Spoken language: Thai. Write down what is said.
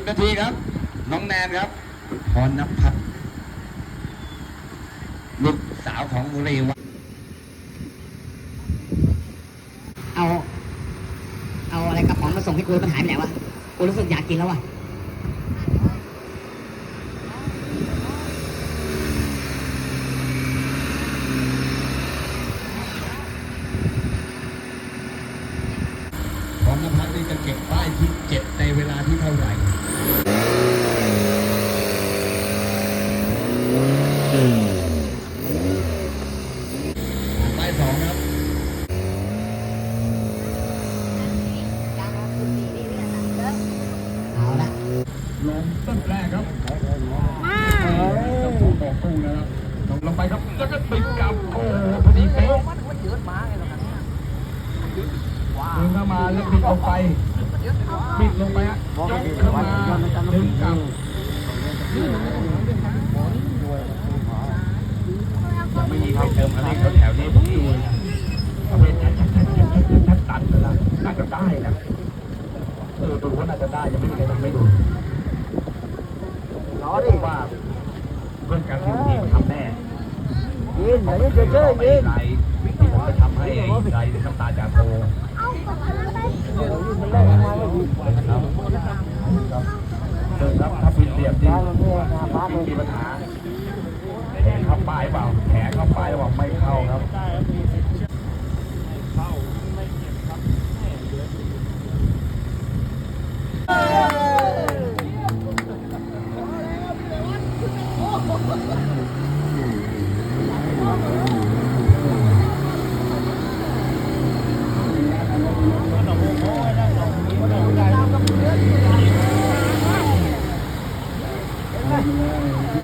บนาทีครับ น้องแนนครับพรนภัทรลูกสาวของเรวัตเอา เอาอะไรกระป๋องมาส่งให้กูแล้วมันหายไปไหนวะ กูรู้สึกอยากกินแล้ววะพรนภัทรนี่จะเก็บป้ายที่เจ็ดในเวลาที่เท่าไหร่ ป้ายสองครับเอาละลงต้นแรกครับจะพูดต่อสู้นะครับลงลงไปครับ แล้วก็ติดกับโอ้โหพอดีเป๊ะดึงเข้ามาแล้วบิดลงไปบิดลงไปฮะยกเข้ามาดึงกลับยังไม่มีใครเติมอะไรแถวๆนี้ผมดูประเภทชัดชัดชัดชัดชัดชัดตัดแล้วน่าจะ ได้นะเออดูว่าน่าจะได้ยังไม่มีใครทำไม่ดู Nó đi. ว่าเรื่องการทีมทีมทำแน่ Nhìn, để chơi chơi ไม่ nhìn. ไรที่ผมจะทำให้ไอ้ไรน้ำตาจากโตครับเดินครับถ้าผิดเรียบดีไม่มีปัญหาแขนเข้าป้ายเปล่าแขนเข้าป้ายบอกไม่เข้าครับ